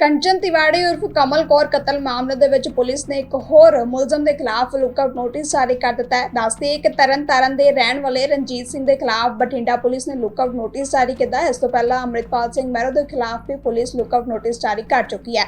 ਕੰਚਨ ਤਿਵਾੜੀ ਉਰਫ ਕਮਲ ਕੌਰ ਕਤਲ ਮਾਮਲੇ ਦੇ ਵਿੱਚ ਪੁਲਿਸ ਨੇ ਇੱਕ ਹੋਰ ਮੁਲਜ਼ਮ ਦੇ ਖਿਲਾਫ ਲੁੱਕਆਊਟ ਨੋਟਿਸ ਜਾਰੀ ਕਰ ਦਿੱਤਾ ਹੈ। ਦੱਸਦੇ ਕਿ ਤਰਨ ਤਾਰਨ ਦੇ ਰਹਿਣ ਵਾਲੇ ਰਣਜੀਤ ਸਿੰਘ ਦੇ ਖਿਲਾਫ ਬਠਿੰਡਾ ਪੁਲਿਸ ਨੇ ਲੁੱਕਆਊਟ ਨੋਟਿਸ ਜਾਰੀ ਕੀਤਾ ਹੈ। ਇਸ ਤੋਂ ਪਹਿਲਾਂ ਅੰਮ੍ਰਿਤਪਾਲ ਸਿੰਘ ਮਹਿਰੋ ਦੇ ਖਿਲਾਫ ਵੀ ਪੁਲਿਸ ਲੁੱਕਆਊਟ ਨੋਟਿਸ ਜਾਰੀ ਕਰ ਚੁੱਕੀ ਹੈ।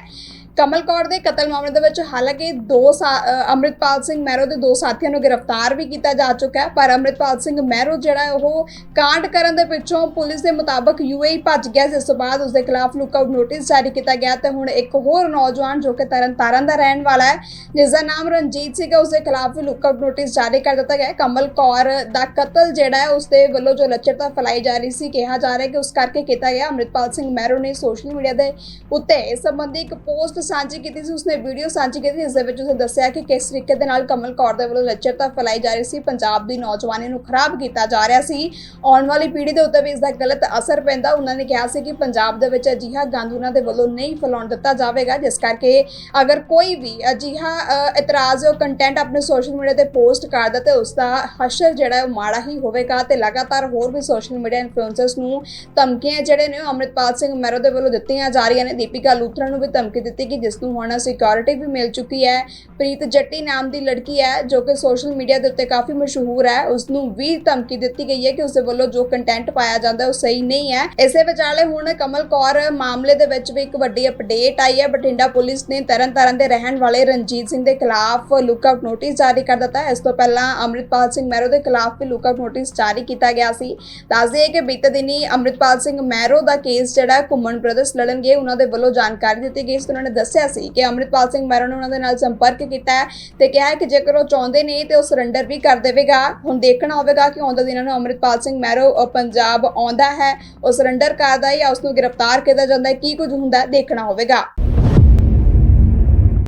ਕਮਲ ਕੌਰ ਦੇ ਕਤਲ ਮਾਮਲੇ ਦੇ ਵਿੱਚ ਹਾਲਾਂਕਿ ਦੋ ਸਾ- ਅੰਮ੍ਰਿਤਪਾਲ ਸਿੰਘ ਮਹਿਰੋ ਦੇ ਦੋ ਸਾਥੀਆਂ ਨੂੰ ਗ੍ਰਿਫਤਾਰ ਵੀ ਕੀਤਾ ਜਾ ਚੁੱਕਾ ਹੈ, ਪਰ ਅੰਮ੍ਰਿਤਪਾਲ ਸਿੰਘ ਮਹਿਰੋ ਜਿਹੜਾ ਉਹ ਕਾਂਡ ਕਰਨ ਦੇ ਪਿੱਛੋਂ ਪੁਲਿਸ ਦੇ ਮੁਤਾਬਕ ਯੂਏਈ ਭੱਜ ਗਿਆ ਜਿਸ ਤੋਂ ਬਾਅਦ ਉਸ ਦੇ ਖਿਲਾਫ ਲੁੱਕਆਊਟ ਨੋਟਿਸ ਜਾਰੀ ਕੀਤਾ ਗਿਆ ਤੇ ਹੁਣ ਇੱਕ ਹੋਰ ਨੌਜਵਾਨ ਜੋ ਕਿ ਤਰਨਤਾਰਨ ਦਾ ਰਹਿਣ ਵਾਲਾ ਹੈ ਜਿਸ ਦਾ ਨਾਮ ਰਣਜੀਤ ਸਿੰਘ ਹੈ ਉਸ ਦੇ ਖਿਲਾਫ ਵੀ ਲੁੱਕਆਊਟ ਨੋਟਿਸ ਜਾਰੀ ਕਰ ਦਿੱਤਾ ਗਿਆ ਹੈ। ਕਮਲ ਕੌਰ ਦਾ ਕਤਲ ਜਿਹੜਾ ਹੈ ਉਸ ਦੇ ਵੱਲੋਂ ਜੋ ਲੱਚਰਤਾ ਫੈਲਾਈ ਜਾ ਰਹੀ ਸੀ, ਕਿਹਾ ਜਾ ਰਿਹਾ ਕਿ ਉਸ ਕਰਕੇ ਕੀਤਾ ਗਿਆ। ਅੰਮ੍ਰਿਤਪਾਲ ਸਿੰਘ ਮਹਿਰੋ ਨੇ ਸੋਸ਼ਲ ਮੀਡੀਆ ਦੇ ਉੱਤੇ ਇਸ ਸੰਬੰਧੀ ਇੱਕ ਪੋਸਟ ਸਾਂਝੀ ਕੀਤੀ ਸੀ। ਉਸਨੇ ਵੀਡੀਓ ਸਾਂਝੀ ਕੀਤੀ ਜਿਸ ਦੇ ਵਿੱਚ ਉਸਨੇ ਦੱਸਿਆ ਕਿ ਕਿਸ ਤਰੀਕੇ ਦੇ ਨਾਲ ਕਮਲ ਕੌਰ ਦੇ ਵੱਲੋਂ ਲੱਚਰਤਾ ਫੈਲਾਈ ਜਾ ਰਹੀ ਸੀ। ਪੰਜਾਬ ਦੀ ਨੌਜਵਾਨੀ ਨੂੰ ਖਰਾਬ ਕੀਤਾ ਜਾ ਰਿਹਾ ਸੀ। ਆਉਣ ਵਾਲੀ ਪੀੜ੍ਹੀ ਦੇ ਉੱਤੇ ਵੀ ਇਸ ਦਾ ਗਲਤ ਅਸਰ ਪੈਂਦਾ। ਉਹਨਾਂ ਨੇ ਕਿਹਾ ਸੀ ਕਿ ਪੰਜਾਬ ਦੇ ਵਿੱਚ ਅਜਿਹਾ ਗੰਦ ਉਹਨਾਂ ਦੇ ਵੱਲੋਂ ਨਹੀਂ ਫੈਲਾਉਣ ਦਿੱਤਾ ਜਾਵੇਗਾ। ਜਿਸ ਕਰਕੇ ਅਗਰ ਕੋਈ ਵੀ ਅਜਿਹਾ ਇਤਰਾਜ ਇਤਰਾਜ਼ਯੋਗ ਕੰਟੈਂਟ ਆਪਣੇ ਸੋਸ਼ਲ ਮੀਡੀਆ ਤੇ ਪੋਸਟ ਕਰਦਾ ਤੇ ਉਸ ਦਾ ਹਸ਼ਰ ਜਿਹੜਾ ਉਹ ਮਾੜਾ ਹੀ ਹੋਵੇਗਾ ਤੇ ਲਗਾਤਾਰ ਹੋਰ ਵੀ ਸੋਸ਼ਲ ਮੀਡੀਆ ਇਨਫਲੂਐਂਸਰਸ ਨੂੰ ਧਮਕੀਆਂ ਜਿਹੜੇ ਨੇ ਉਹ ਅੰਮ੍ਰਿਤਪਾਲ ਸਿੰਘ ਮੈਰੋ ਦੇ ਵੱਲੋਂ ਦਿੱਤੀਆਂ ਜਾ ਰਹੀਆਂ ਨੇ। ਦੀਪਿਕਾ ਲੂਥਰਾ ਨੂੰ ਵੀ ਧਮਕੀ ਦਿੱਤੀ ਕਿ ਜਿਸ ਨੂੰ ਹੁਣ ਸਿਕਿਉਰਿਟੀ ਵੀ ਮਿਲ ਚੁੱਕੀ ਹੈ। ਪ੍ਰੀਤ ਜੱਟੀ ਨਾਮ ਦੀ ਲੜਕੀ ਹੈ ਜੋ ਕਿ ਸੋਸ਼ਲ ਮੀਡੀਆ ਦੇ ਉੱਤੇ ਕਾਫੀ ਮਸ਼ਹੂਰ ਹੈ। ਉਸ ਨੂੰ ਵੀ ਧਮਕੀ ਦਿੱਤੀ ਗਈ ਹੈ ਕਿ ਉਸ ਦੇ ਵੱਲੋਂ ਜੋ ਕੰਟੈਂਟ ਪਾਇਆ ਜਾਂਦਾ ਉਹ ਸਹੀ ਨਹੀਂ ਹੈ। ਇਸੇ ਵਿਚਾਲੇ ਹੁਣ ਕਮਲ ਕੌਰ ਮਾਮਲੇ ਦੇ ਵਿੱਚ ਵੀ ਇੱਕ ਵੱਡੀ ਅਪਡੇਟ ਆਈ ਹੈ। ਬਠਿੰਡਾ ਪੁਲਿਸ ਨੇ ਤਰਨਤਾਰਨ ਦੇ ਰਹਿਣ ਵਾਲੇ ਰਣਜੀਤ ਸਿੰਘ ਦੇ ਖਿਲਾਫ ਲੁੱਕਆਊਟ ਨੋਟਿਸ ਜਾਰੀ ਕਰ ਦਿੱਤਾ ਹੈ। ਇਸ ਤੋਂ ਪਹਿਲਾਂ ਅੰਮ੍ਰਿਤਪਾਲ ਸਿੰਘ ਮਹਿਰੋ ਦੇ ਖਿਲਾਫ ਵੀ ਲੁੱਕਆਊਟ ਨੋਟਿਸ ਜਾਰੀ ਕੀਤਾ ਗਿਆ ਸੀ। ਦੱਸ ਹੈ ਕਿ ਬੀਤੇ ਦਿਨੀ ਅੰਮ੍ਰਿਤਪਾਲ ਸਿੰਘ ਮਹਿਰੋ ਦਾ ਕੇਸ ਜਿਹੜਾ ਘੁੰਮਣ ਬ੍ਰਦਰਸ ਲੜਨਗੇ, ਉਹਨਾਂ ਦੇ ਵੱਲੋਂ ਜਾਣਕਾਰੀ ਦਿੱਤੀ ਗਈ ਸੀ। ਉਹਨਾਂ ਨੇ ਦੱਸਿਆ ਸੀ ਕਿ ਅੰਮ੍ਰਿਤਪਾਲ ਸਿੰਘ ਮਹਿਰੋ ਨੇ ਉਹਨਾਂ ਦੇ ਨਾਲ ਸੰਪਰਕ ਕੀਤਾ ਹੈ ਤੇ ਕਿਹਾ ਹੈ ਕਿ ਜੇਕਰ ਉਹ ਚਾਹੁੰਦੇ ਨੇ ਤੇ ਉਹ ਸਰੈਂਡਰ ਵੀ ਕਰ ਦੇਵੇਗਾ। ਹੁਣ ਦੇਖਣਾ ਹੋਵੇਗਾ ਕਿ ਆਉਂਦੇ ਦਿਨਾਂ ਨੂੰ ਅੰਮ੍ਰਿਤਪਾਲ ਸਿੰਘ ਮਹਿਰੋ ਪੰਜਾਬ ਆਉਂਦਾ ਹੈ, ਉਹ ਸਰੈਂਡਰ ਕਰਦਾ ਹੈ ਜਾਂ ਉਸ ਨੂੰ ਗ੍ਰਿਫਤਾਰ ਕੀਤਾ ਜਾਂਦਾ ਹੈ, ਕੀ ਕੁਝ ਹੁੰਦਾ ਦੇਖਣਾ ਹੋਵੇਗਾ।